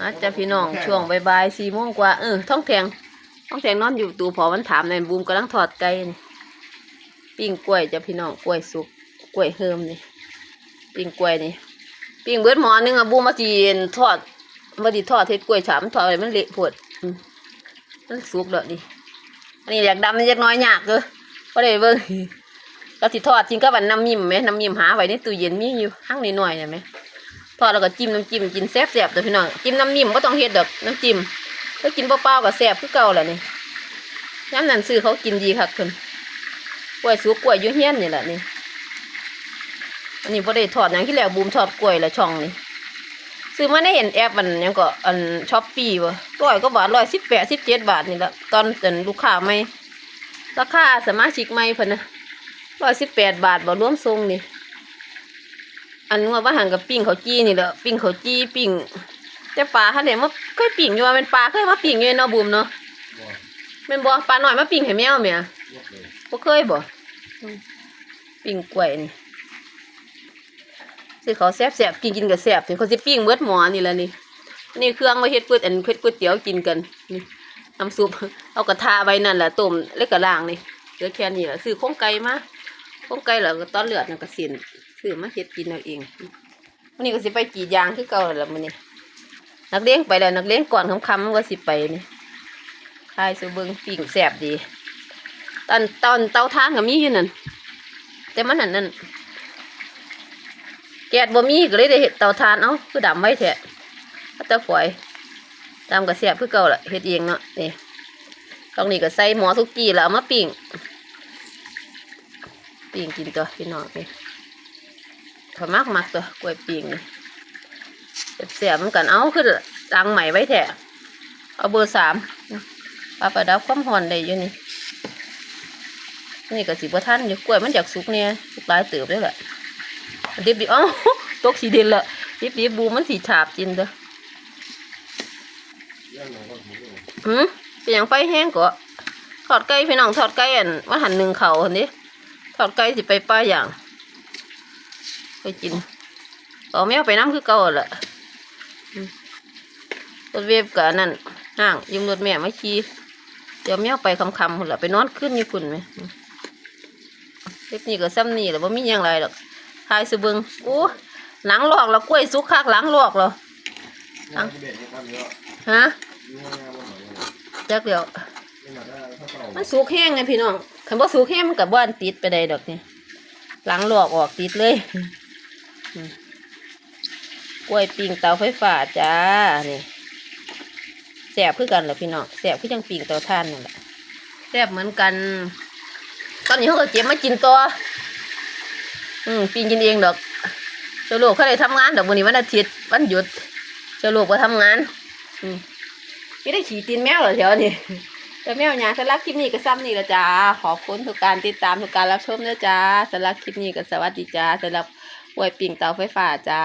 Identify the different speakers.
Speaker 1: อาจจะพี่น้องช่วงบ่ายๆสี่โมงกว่าเออท้องแทงท้องแทงนอนอยู่ตูพอมันถามในอยบูมกำลังทอดไก่นี่ปิ้งกล้วยจ้ะพี่น้องกล้วยสุกกล้วยเฮิมนี่ปิ้งกล้วยนี่ปิ้งเบิดหมอหนึงอะบูมมาจีนทอดมาจีทอดเฮ็ดกล้วยฉาบมันทอดอะไรมันเละปวดอืมมันสุกแล้วดิอันนี้อยากดำนี่จักหน้อยยากเลยก็ได้เบิ่งเราสิทอดจริงก็บันน้ำยิ้มไหมน้ำยิ้มหาไว้ในตู้เย็นมีอยู่ห้างหน่อยๆเนี่ยไหม ทอดแล้วก็จิ้มน้ำจิ้มกินแซ่บๆตัวพี่น้องจิ้มน้ำยิ้มก็ต้องเฮ็ดดอกน้ำจิ้มถ้ากินเปล่าๆก็แซ่บคือเก่าแหละนี่ย้ำนั่นซื้อเขากินดีคักคนกล้วยสุกกล้วยยุ่เฮียนนี่แหละนี่อันนี้พอได้ทอดอย่างที่แล้วบูมทอดกล้วยละช่องนี่ซื้อมาได้เห็นแอปมันยังก็อันช้อปปี้วะร้อยก็บาทร้อยสิบแปดสิบเจ็ดบาทนี่ละตอนเป็นลูกค้าใหม่ราคาสมาชิกใหม่เพิ่นนะร้อยสิบแปดบาทบ่รวมทรงนี่ อันว่าว่าหันกับปิ้งเขาวจี้นี่แหละปิ้งเขาวจี้ปิ้งแต่ปลาเขาเนี่ยมันเคยปิ้งอยู่ว่าเป็นปลาเคยมาปิ้งอยู่เนาะบูมเนาะ
Speaker 2: บ่
Speaker 1: แม่นบ่ปลาหน่อยมาปิ้งให้แมวแม่
Speaker 2: ยกเลย
Speaker 1: บ่เคยบ่อืมปิ้งกล้วยนี่สิเขาแซ่บๆกินกินก็แซ่บถึงเขาสิปิ้งเบิดหมอนี่แหละนี่นี่เครื่องมาเฮ็ดก๋วยอันเฮ็ดก๋วยเตี๋ยวกินกันนี่น้ำซุปเอากระทะไว้นั่นแหละต้มแล้วก็ล้างนี่เหลือแค่นี้ล่ะซื้อโครงไก่มา พวกไก่เหล่าก็ตอนเลือดนั่นก็สินซื้อมาเฮ็ดกินเอาเองวันนี้ก็สิไปกรีดยางคือเก่าแล้วมื้อนี้นักเลี้ยงไปแล้วนักเลี้ยงก่อนคำๆมันก็สิไปนี่คายสูเบิงปิ่งแซ่บดีตอนตอนเตาทานก็มีอยู่นั่นแต่มันนั่นนั่นแก๊สบ่มีก็เลยได้เฮ็ดเตาทานเอ้าคือดำไว้แท้เอาแต่ฝอยตามก็แซ่บคือเก่าละเฮ็ดเองเนาะนี่ตรงนี้ก็ใส่หมอสุกี้แล้วมาปิ้ง ปิ่งกินตัวพี่น้องนี่ขอยมักมักตัวกล้วยปิ่งนี่เสียบๆเหมือนกันเอาขึ้นตังใหม่ไว้แท้เอาเบอร์สามปลาประดับความหอนได้อยู่นี่นี่ก็สิบท่านอยู่กล้วยมันอยากสุกเนี่ยสุกหลายเติบได้แหละดิบดิบเอ้าตกสีเด่นละดิบดิบบูมันสีฉาบจินเด้อ
Speaker 2: ย่างหนังก็หมูเลย
Speaker 1: หืมเป็นอย่างไฟแห้งก็ทอดไก่พี่น้องทอดไก่อันว่าหันหนึ่งเขาอันนี้ ทอดไก่สิไปป้าอย่างไปกินเอาแมวไปน้ำคือเก่าแหละอืมรถเวฟกับอันนั่นห่างยืมรถแม่มาขี่เดี๋ยวแมวไปคำๆหุ่นละไปนอนขึ้นอยู่คุณไหมอืมเล็บนี่ก็ซ้ำนี่แหละว่ามีอย่างไรหรอกทายสะเบึงโอ้หลังลอกแล้วกล้วยสุกคักหลังลอกแล้ว
Speaker 2: ย่างที่เด็ดนี่ครับเยอะ
Speaker 1: ฮะ
Speaker 2: ย่างย่างบ่หน่อยเลย
Speaker 1: จักเดียว
Speaker 2: นี่ มั
Speaker 1: นสุกแห้งไงพี่น้องคันบ่สุกแห้งมันกับบ้านติดไปได้ดอกนี่หลังหลอกออกติดเลยกล้วยปิ้งเตาไฟฟ้าจ้านี่แสบคือกันเหรอพี่น้องแสบคือจังปิ้งเตาถ่านนั่นแหละแสบเหมือนกัน ตอนนี้เขาก็เจ็บมากินตัว อืมปิ้งกินเองดอกเจ้าลูกเขาได้ทำงานดอกวันนี้วันอาทิตย์วันหยุดเจ้าลูกก็ทำงาน อืมไม่ได้ขี่ตีนแมวเหรอแถวนี้ แต่แมวหยางสำหรับคลิปนี้ก็ซ้ำนี่ละจ้า ขอบคุณทุกการติดตามทุกการรับชมนะจ้าสำหรับคลิปนี้ก็สวัสดีจ้าสำหรับกล้วยปิ่งเตาไฟฟ้าจ้า